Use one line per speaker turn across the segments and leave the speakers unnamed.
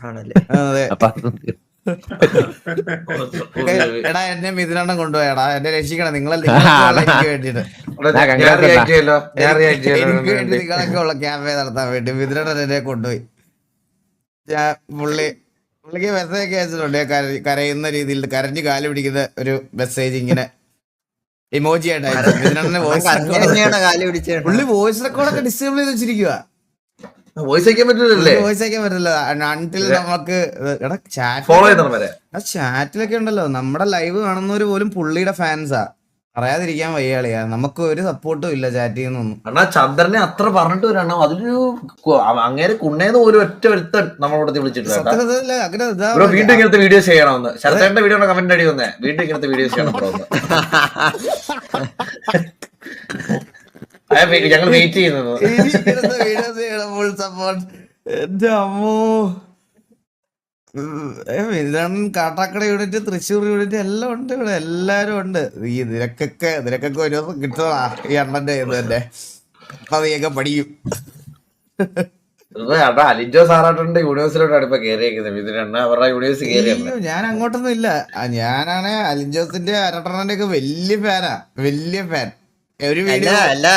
ആണല്ലേ?
അതെ. എടാ എന്നെ മിഥുനെണ്ണം കൊണ്ടുപോയടാ. എന്നെ രക്ഷിക്കണം. നിങ്ങളെ എനിക്ക് വേണ്ടിട്ട് എനിക്ക് വേണ്ടി നിങ്ങളൊക്കെ ഉള്ള ക്യാമ്പയിൻ നടത്താൻ വേണ്ടി മിഥുനെണ്ണൻ എന്നെ കൊണ്ടുപോയി. ഞാൻ പുള്ളി പുള്ളിക്ക് മെസ്സേജ് ഒക്കെ അയച്ചിട്ടുണ്ട് കരയുന്ന രീതിയിൽ കരഞ്ഞു കാൽ പിടിക്കുന്ന ഒരു മെസ്സേജ് ഇങ്ങനെ ഇമോജി ആയിട്ട് അയച്ചു മിഥുനണ്ണന് വോയിസ് പുള്ളി വോയിസ് റെക്കോർഡൊക്കെ ഡിസേബിൾ ചെയ്ത് വെച്ചിരിക്കുക
വോയിസ് അയക്കാൻ പറ്റില്ലല്ലേ?
വോയിസ് അയക്കാൻ പറ്റില്ല. അൺടിൽ നമുക്ക് എടാ
ഫോളോ
ചാറ്റ്
വരെ.
ആ ചാറ്റിലൊക്കെ ഉണ്ടല്ലോ. നമ്മുടെ ലൈവ് കാണുന്നവര് പോലും പുള്ളിയുടെ ഫാൻസാ പറയാതിരിക്കാൻ വയ്യാളിയാ. നമുക്ക് ഒരു സപ്പോർട്ടും ഇല്ല ചാറ്റിൽ നിന്നും.
അണ്ണാ ചന്ദ്രനെ അത്ര പറഞ്ഞിട്ട് വരണം അതൊരു അങ്ങനെ അങ്ങേരെ കുണ്ണേന്ന് പോലും ഒറ്റ ഒരുത്തൻ നമ്മളോട് വിളിച്ചിട്ട് കേട്ടാ.
സത്യത്തിൽ അങ്ങനെ
ബ്രോ വീണ്ടും ഇങ്ങനത്തെ വീഡിയോ ചെയ്യണമെന്ന്. ശരത്തേന്റെ വീഡിയോ കമന്റ് അടി വന്നേ. വീണ്ടും ഇങ്ങനത്തെ വീഡിയോ ചെയ്യണം. ഞങ്ങൾ വെയിറ്റ് ചെയ്യുന്നത്.
Support. എന്റെ അമ്മോ. ഇതാണ് കാട്ടാക്കട യൂണിറ്റ് തൃശ്ശൂർ യൂണിറ്റ് എല്ലാം ഉണ്ട് ഇവിടെ. എല്ലാരും ഉണ്ട്. ഈ നിരക്കൊക്കെ നിരക്കൊക്കെ ഒരു ദിവസം കിട്ടുന്നതാ ഈ അണ്ണന്റെ ഇത് തന്നെ. അപ്പൊ നീയൊക്കെ പഠിക്കും.
അലിജോ സാറാട്ടുണ്ട് യൂണിവേഴ്സിലോട്ടാണ് ഇപ്പൊ കയറിയേക്കുന്നത് യൂണിവേഴ്സ്
ഞാൻ അങ്ങോട്ടൊന്നും ഇല്ല. ഞാനാണെ അലിൻജോസിന്റെ അരട്ടണ്ണന്റെ ഒക്കെ വലിയ ഫാനാ വലിയ ഫാൻ
അല്ല
വീഡിയോ
അല്ല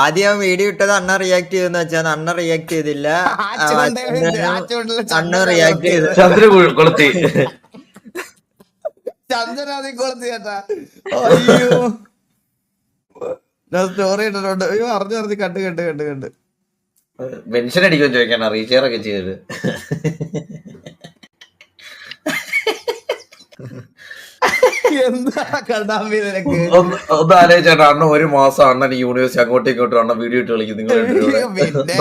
ആദ്യം വീഡിയോ ഇട്ടത് അണ്ണ റിയാക്ട് ചെയ്തെന്ന് വെച്ചാൽ അണ്ണ റിയാക്ട് ചെയ്തില്ല. അണ്ണ റിയാക്ട് ചെയ്ത്.
ചന്ദ്ര കൊളുത്തി.
ചന്ദ്രനാഥി കൊളുത്തി ചേട്ടാ അയ്യോ. ഞാൻ സ്റ്റോറി ഇട്ടിട്ടുണ്ട്. അയ്യോ അറിഞ്ഞു അറിഞ്ഞ്. കണ്ട് കണ്ട് കണ്ട് കണ്ട്.
മെൻഷൻ അടിക്കുമെന്ന് ചോദിക്കാണ് റീഷെയർ ഒക്കെ ചെയ്തത്
എന്താ നിനക്ക്?
ഒന്ന് ആലോചിച്ചേട്ടാ അണ്ണ ഒരു മാസം അണ്ണൻ യൂണിവേഴ്സിറ്റി യൂണിവേഴ്സ് അങ്ങോട്ടും ഇങ്ങോട്ടും അണ്ണ വീഡിയോ ഇട്ട് കളിക്കും നിങ്ങൾ
പിന്നെ.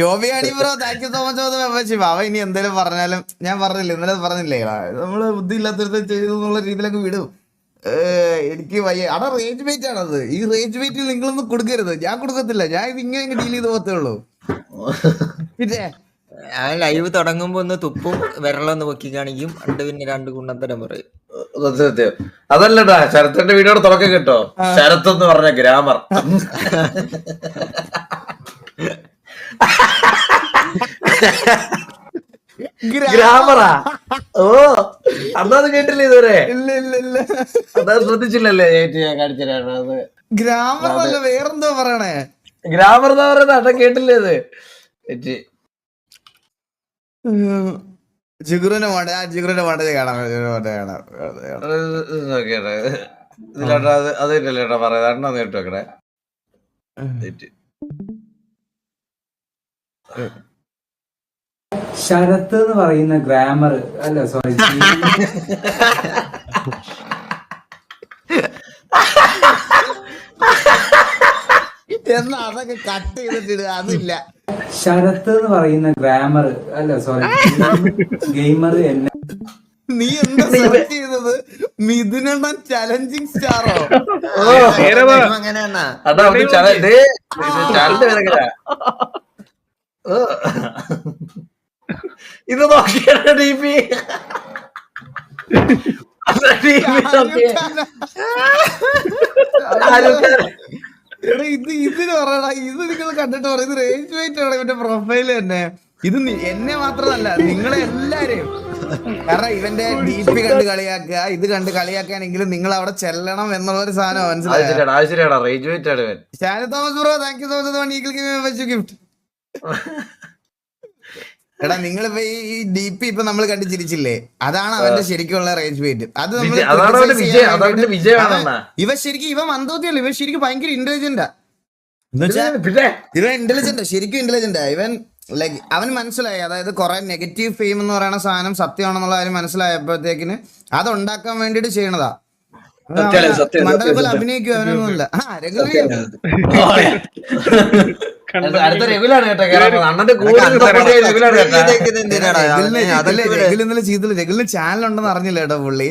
Toby bro thank you so much for membership അവ ഇനി എന്തേലും പറഞ്ഞാലും ഞാൻ പറഞ്ഞില്ല ഇന്നലെ പറഞ്ഞില്ലേ? നമ്മൾ ബുദ്ധി ഇല്ലാത്തടത്ത് ചെയ്തു എന്നുള്ള രീതിയിലൊക്കെ വിടും. എനിക്ക് വയ്യ. അവിടെ റേഞ്ച് വെയിറ്റ് ആണത്. ഈ റേഞ്ച് വെയിറ്റിൽ നിങ്ങളൊന്നും കൊടുക്കരുത്. ഞാൻ കൊടുക്കത്തില്ല. ഞാൻ ഇത് ഇങ്ങനെ ഡീൽ ചെയ്ത് പോകത്തേ ഉള്ളൂ. പിന്നെ?
ഞാൻ ലൈവ് തുടങ്ങുമ്പോ ഒന്ന് തുപ്പും വിരളൊന്ന് പൊക്കി കാണിക്കും അണ്ട് പിന്നെ രണ്ട് ഗുണത്തരം പറയും.
അതല്ലടാ ശരത്തിന്റെ വീടോട് തുടക്കം കിട്ടോ. ശരത്ത് എന്ന് പറഞ്ഞ ഗ്രാമർ. ഗ്രാമറാ? ഓ അന്നാ കേട്ടില്ലേ ഇതുവരെ?
ഇല്ല ഇല്ല ഇല്ല.
അതാ ശ്രദ്ധിച്ചില്ലല്ലേ ഏറ്റ് ഞാൻ കാണിച്ചതാണ് അത്
ഗ്രാമർ അല്ല വേറെന്തോ പറയണേ?
ഗ്രാമർ എന്ന് പറയുന്നത് അതാ കേട്ടില്ലേ ഇത് ചേച്ചി
ജിഗുറിന്റെ മോഡ ആ ജിഗുറിന്റെ മോഡൽ കാണാം ജിഗുറിന്റെ മോഡൽ കാണാം.
അത് ഇത് നോക്കിയേട്ടാ ഇതിലാട്ടാ അത് അത് ഇല്ലല്ലേട്ടാ പറയാ അണ്ണ നേരിട്ട് വെക്കണേ.
ശരത്ത് എന്ന് പറയുന്ന ഗ്രാമർ അല്ല സോറി
എന്നാ അതൊക്കെ കട്ട് ചെയ്തിട്ടില്ല അതില്ല.
ശരത്ത് എന്ന് പറയുന്ന ഗ്രാമർ അല്ല സോറി ഗെയിമർ എന്നെ
നീ എന്താ സെർച്ച് ചെയ്തത്? മിഥുനണ്ണൻ ചലഞ്ചിങ് സ്റ്റാറോ
അങ്ങനെയാണ.
അതാ ഇത് നോക്കിയാണ് ഡി പി
ഇത് ഇതിന് പറയടാ ഇത് നിങ്ങൾ കണ്ടിട്ട് പറയുന്നത് റേഞ്ച് വെയിറ്റ് ആണ് ഇവന്റെ പ്രൊഫൈൽ തന്നെ? ഇത് എന്നെ മാത്രമല്ല നിങ്ങളെ എല്ലാരെയും. കാരണം ഇവന്റെ ഡി പി കണ്ട് കളിയാക്കുക ഇത് കണ്ട് കളിയാക്കാനെങ്കിലും നിങ്ങൾ അവിടെ ചെല്ലണം എന്നുള്ള ഒരു സാധനം മനസ്സിലായി? Thomas bro thank you so much gift എടാ നിങ്ങളിപ്പോ ഈ- ഡി പി ഇപ്പൊ നമ്മൾ കണ്ടു ചിരിച്ചില്ലേ? അതാണ് അവന്റെ ശരിക്കുള്ള റേഞ്ച് വെയിറ്റ് അത് നമ്മൾ. ഇവ ശരിക്കും ഇവ മന്ദോത്തിയല്ല ഇവ ശരിക്കും ഭയങ്കര ഇന്റലിജന്റാ ഇവൻ ഇന്റലിജന്റ് ശരിക്കും ഇന്റലിജന്റാ ഇവൻ ലൈക്ക് അവൻ മനസ്സിലായി. അതായത് കുറെ നെഗറ്റീവ് ഫെയിം എന്ന് പറയുന്ന സാധനം സത്യമാണെന്നുള്ള കാര്യം മനസ്സിലായപ്പോഴത്തേക്കിന് അത് ഉണ്ടാക്കാൻ വേണ്ടിട്ട് ചെയ്യണതാ. മണ്ഡലത്തിൽ. അഭിനയിക്കും അവനൊന്നുമില്ല. ആ രഘുവീർ ഇന്നലെ ചെയ്തില്ല രഘുലിന് ചാനൽ ഉണ്ടെന്ന് അറിഞ്ഞില്ല കേട്ടോ പുള്ളി.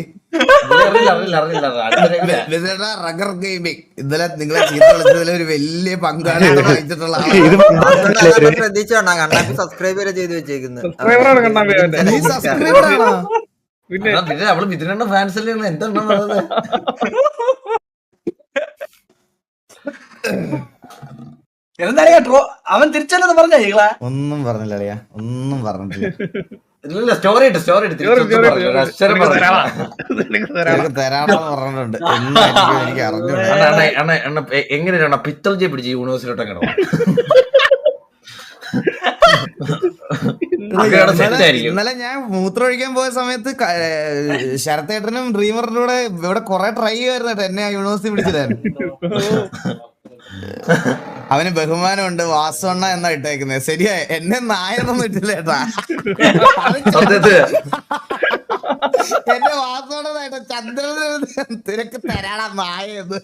Rugger gaming. ഇന്നലെ നിങ്ങളെ ചീത്ത വിളിച്ചതിൽ ഒരു വലിയ പങ്കാളിത്തം വഹിച്ചിട്ടുള്ള
ശ്രദ്ധിച്ചോണ്ടാ? കണ്ണാപ്പി സബ്സ്ക്രൈബ് വരെ ചെയ്ത് വെച്ചേക്കുന്നത്
നീ സബ്സ്ക്രൈബർ ആണോ?
പിന്നെ
അവൾ മിഥുനെണ്ണ ഫാൻസ് അല്ലേ? എന്താണ് പറയുന്നത്
എന്താ ട്രോ അവൻ തിരിച്ചല്ലെന്ന് പറഞ്ഞ ഈകളാ
ഒന്നും പറഞ്ഞില്ല അളിയാ ഒന്നും പറഞ്ഞിട്ടില്ല.
ഇല്ല സ്റ്റോറി ഇട്ട് സ്റ്റോറി ഇട്ട് പറഞ്ഞില്ല. പറഞ്ഞില്ല.
പറഞ്ഞിട്ടുണ്ട്. എനിക്ക്
അണ്ണാ, എങ്ങനെയാണ് പിത്തൾജി പിടിച്ച് യൂണിവേഴ്സിലോട്ട് സെറ്റ്
ഇന്നലെ ഞാൻ മൂത്രം ഒഴിക്കാൻ പോയ സമയത്ത് ശരത്തേട്ടനും ഡ്രീമറിന്റെ കൂടെ ഇവിടെ കൊറേ ട്രൈ ചെയ്യുമായിരുന്നു കേട്ടോ എന്നെ ആ യൂണിവേഴ്സിറ്റി പിടിച്ചിടാൻ. അവന് ബഹുമാനമുണ്ട് വാസവണ്ണ എന്നാ ഇട്ടേക്കുന്നത് ശരിയാ എന്നെ നായനൊന്നും
ഇട്ടില്ലേട്ടാ
എന്റെ വാസവണ്ണ ചന്ദ്രൻ തിരക്ക് തരാടാ നായെന്ന്